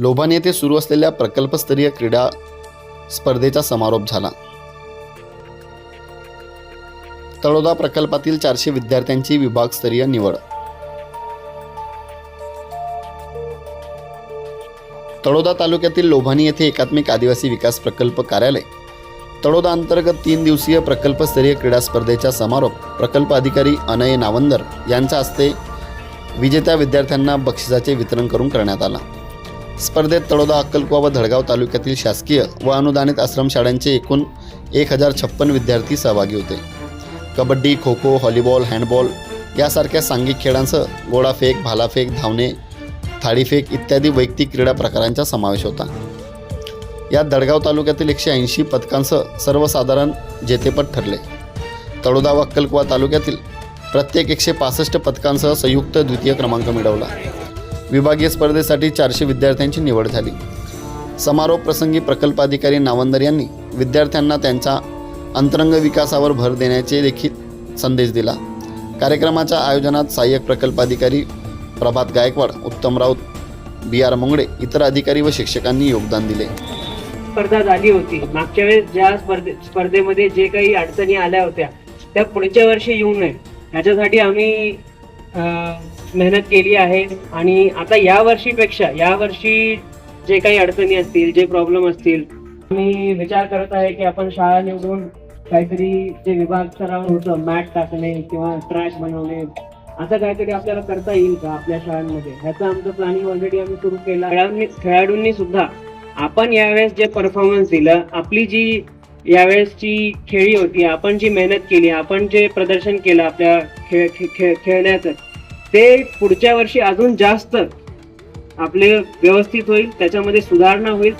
लोभान येथे सुरू असलेल्या प्रकल्पस्तरीय क्रीडा स्पर्धेचा समारोप झाला. तळोदा प्रकल्पातील चारशे विद्यार्थ्यांची विभागस्तरीय निवड. तळोदा तालुक्यातील लोभानी येथे एकात्मिक आदिवासी विकास प्रकल्प कार्यालय. तळोदा अंतर्गत तीन दिवसीय प्रकल्पस्तरीय क्रीडा स्पर्धेचा समारोप प्रकल्प अधिकारी अनय नावंदर यांच्या हस्ते विजेत्या विद्यार्थ्यांना बक्षिसाचे वितरण करून करण्यात आला. स्पर्धेत तळोदा अक्कलकुवा व धडगाव तालुक्यातील शासकीय व अनुदानित आश्रमशाळांचे एकूण एक हजार छप्पन विद्यार्थी सहभागी होते. कबड्डी खो खो हॉलीबॉल हँडबॉल यासारख्या सांघिक खेळांसह गोळाफेक भालाफेक धावणे थाळीफेक इत्यादी वैयक्तिक क्रीडा प्रकारांचा समावेश होता. यात दडगाव तालुक्यातील एकशे ऐंशी पदकांसह सर्वसाधारण जेतेपद ठरले. तळोदा व अक्कलकुवा तालुक्यातील प्रत्येक एकशे पासष्ट पदकांसह संयुक्त द्वितीय क्रमांक मिळवला. विभागीय स्पर्धेसाठी चारशे विद्यार्थ्यांची निवड झाली. समारोप प्रसंगी प्रकल्पाधिकारी नावंदर यांनी विद्यार्थ्यांना त्यांच्या अंतरंग विकासावर भर देण्याचे देखील संदेश दिला. कार्यक्रमाच्या आयोजनात सहाय्यक प्रकल्पाधिकारी प्रभात गायकवाड उत्तम राऊत बी आर मुंगडे इतर अधिकारी व शिक्षकांनी योगदान दिले. स्पर्धा झाली होती. मागच्या वेळेस ज्या स्पर्धे स्पर्धेमध्ये जे काही अडचणी आल्या होत्या त्या पुढच्या वर्षी येऊ नये. याच्यासाठी आम्ही मेहनत केली आहे आणि आता या वर्षीपेक्षा या वर्षी जे काही अडचणी असतील जे प्रॉब्लेम असतील मी विचार करत आहे की आपण शाळा निवडून काहीतरी जे विभाग स्तरावर होतं मॅट टाकणे किंवा ट्रॅश बनवणे असं काहीतरी आपल्याला करता येईल का आपल्या शाळांमध्ये? ह्याचं आमचं प्लॅनिंग ऑलरेडी आम्ही सुरू केलं खेळाडूंनी खेळाडूंनी सुद्धा आपण यावेळेस जे परफॉर्मन्स दिलं आपली जी यावेळेसची खेळी होती आपण जी मेहनत केली आपण जे प्रदर्शन केलं आपल्या खेळ खेळ खेळण्याचं ते पुढच्या वर्षी अजून जास्त आपले व्यवस्थित होईल त्याच्यामध्ये सुधारणा होईल.